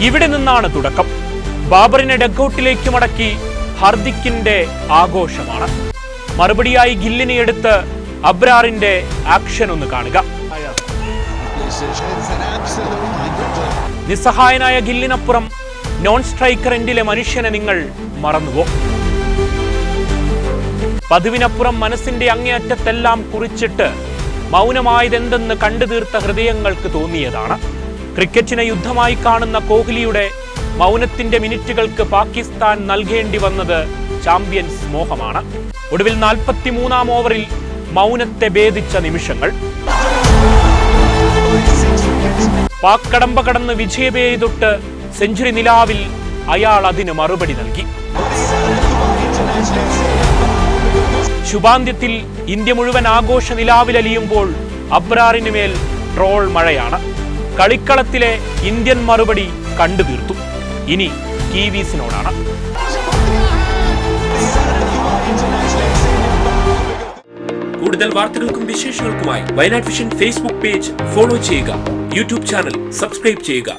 ഇവിടെ നിന്നാണ് തുടക്കം. ബാബറിനെ ഡഗൌട്ടിലേക്ക് മടക്കി ഹർദിക്കിന്റെ ആഘോഷമാണ്. മറുപടിയായി ഗില്ലിനെ എടുത്ത് അബ്രാറിന്റെ ആക്ഷൻ ഒന്ന് കാണുക. നിസ്സഹായനായ ഗില്ലിനപ്പുറം നോൺ സ്ട്രൈക്കർ എൻഡിലെ മനുഷ്യനെ നിങ്ങൾ മറന്നുവോ? പതിവിനപ്പുറം മനസ്സിന്റെ അങ്ങേയറ്റത്തെല്ലാം കുറിച്ചിട്ട് മൗനമായതെന്തെന്ന് കണ്ടു തീർത്ത ഹൃദയങ്ങൾക്ക് തോന്നിയതാണ്. ക്രിക്കറ്റിനെ യുദ്ധമായി കാണുന്ന കോഹ്ലിയുടെ മൗനത്തിന്റെ മിനിറ്റുകൾക്ക് പാകിസ്ഥാൻ നൽകേണ്ടി വന്നത് ചാമ്പ്യൻസ് മോഹമാണ്. ഒടുവിൽ നാൽപ്പത്തിമൂന്നാം ഓവറിൽ മൗനത്തെ ഭേദിച്ച നിമിഷങ്ങൾ. പാക് കടമ്പ കടന്ന് വിജയപേതൊട്ട് സെഞ്ചുറി നിലാവിൽ അയാൾ അതിന് മറുപടി നൽകി. ശുഭാന്ത്യത്തിൽ ഇന്ത്യ മുഴുവൻ ആഘോഷ നിലാവിലലിയുമ്പോൾ അബ്രാറിന് മേൽ ട്രോൾ മഴയാണ്. കളിക്കളത്തിലെ ഇന്ത്യൻ മറുപടി കണ്ടു തീർത്തു ഇനി കീവീസിനോടാണ് കൂടുതൽ വാർത്തകൾക്കും വിശേഷങ്ങൾക്കുമായി Wayanad vision Facebook page follow ചെയ്യുക. യൂട്യൂബ് ചാനൽ സബ്സ്ക്രൈബ് ചെയ്യുക.